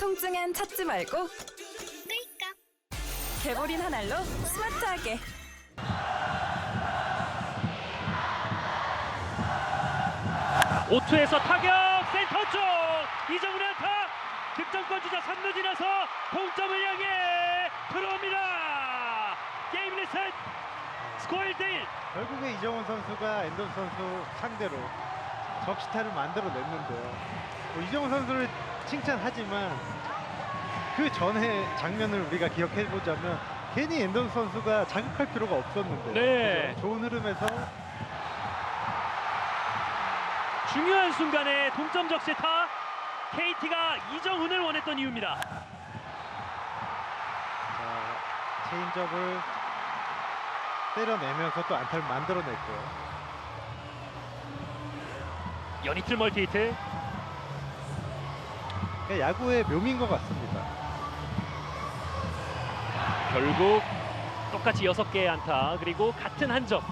통증엔 찾지 말고 끌까? 개보린 한 알로 스마트하게. 오투에서 타격 센터 쪽. 이정훈의 안타. 득점권 주자 3루 지나서 동점을 향해 들어옵니다. 게임 리셋. 스코어 1대1 결국에 이정훈 선수가 앤던 선수 상대로 적시타를 만들어냈는데요. 뭐 이정훈 선수를 칭찬하지만 그 전에 장면을 우리가 기억해 보자면 괜히 앤던 선수가 자극할 필요가 없었는데 네. 그죠? 좋은 흐름에서 중요한 순간에 동점 적시타 KT가 이정훈을 원했던 이유입니다 자, 체인지업을 때려내면서 또 안타를 만들어냈고요. 연이틀 멀티히트 야구의 묘미인 것 같습니다. 결국 똑같이 6개의 안타 그리고 같은 한 점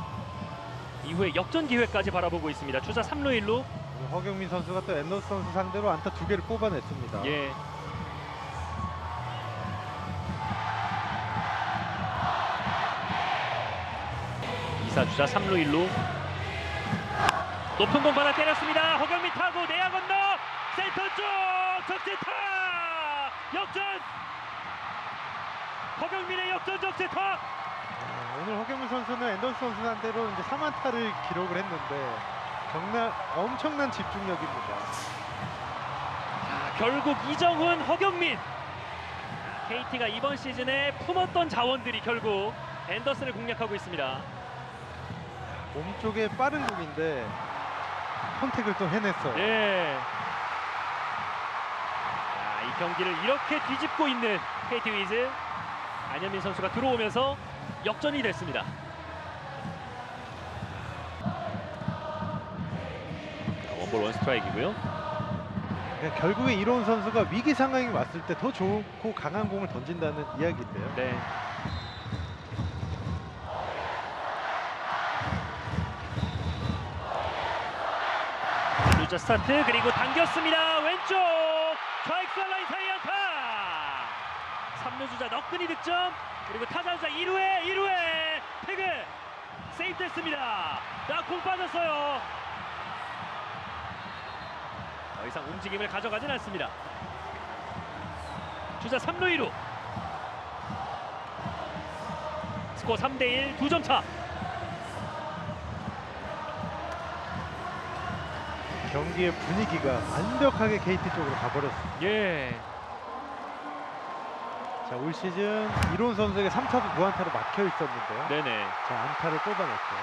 이후에 역전 기회까지 바라보고 있습니다 주자 3루 1루 오늘 허경민 선수가 또 앤더스 선수 상대로 안타 두 개를 뽑아냈습니다. 예. 이사 주자 3루 1루 높은 공 받아 때렸습니다. 허경민 타고 내야 건너 센터 쪽 적재타 역전 허경민의 역전 적재타 아, 오늘 허경민 선수는 앤더스 선수 상대로 이제 3안타를 기록을 했는데 정말 엄청난 집중력입니다. 자, 결국 이정훈, 허경민 KT가 이번 시즌에 품었던 자원들이 결국 앤더슨을 공략하고 있습니다. 몸쪽에 빠른 공인데 컨택을 또 해냈어요. 예. 경기를 이렇게 뒤집고 있는 KT 위즈 안현민 선수가 들어오면서 역전이 됐습니다. 자, 원볼 원 스트라이크고요. 그러니까 결국에 이로운 선수가 위기 상황이 왔을 때 더 좋고 강한 공을 던진다는 이야기인데요. 네. 루자 스타트 그리고 당겼습니다 왼쪽 좌익수 라인 사이 안타 3루 주자 너끈이 득점 그리고 타자 주자 1루에 1루에 태그 세이프 됐습니다 나공 빠졌어요 더 이상 움직임을 가져가진 않습니다 주자 3루 2루 스코어 3대1 두 점 차. 경기의 분위기가 완벽하게 KT 쪽으로 가버렸습니다. 예. 자, 올 시즌 이로운 선수에게 3타수 무안타로 막혀 있었는데요. 네네. 자, 안타를 뽑아냈고요.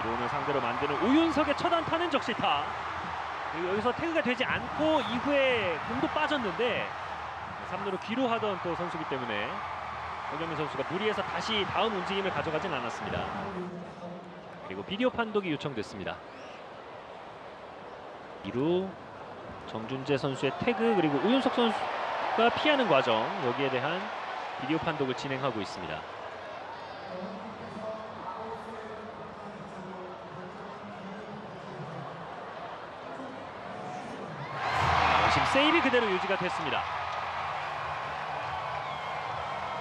이론을 상대로 만드는 오윤석의 첫 안타는 적시타. 그리고 여기서 태그가 되지 않고 이후에 공도 빠졌는데 3루로 기로하던 또 선수기 때문에 허경민 선수가 무리해서 다시 다음 움직임을 가져가진 않았습니다. 그리고 비디오 판독이 요청됐습니다. 2루 정준재 선수의 태그 그리고 오윤석 선수 가 피하는 과정 여기에 대한 비디오 판독을 진행하고 있습니다. 지금 세이비 그대로 유지가 됐습니다.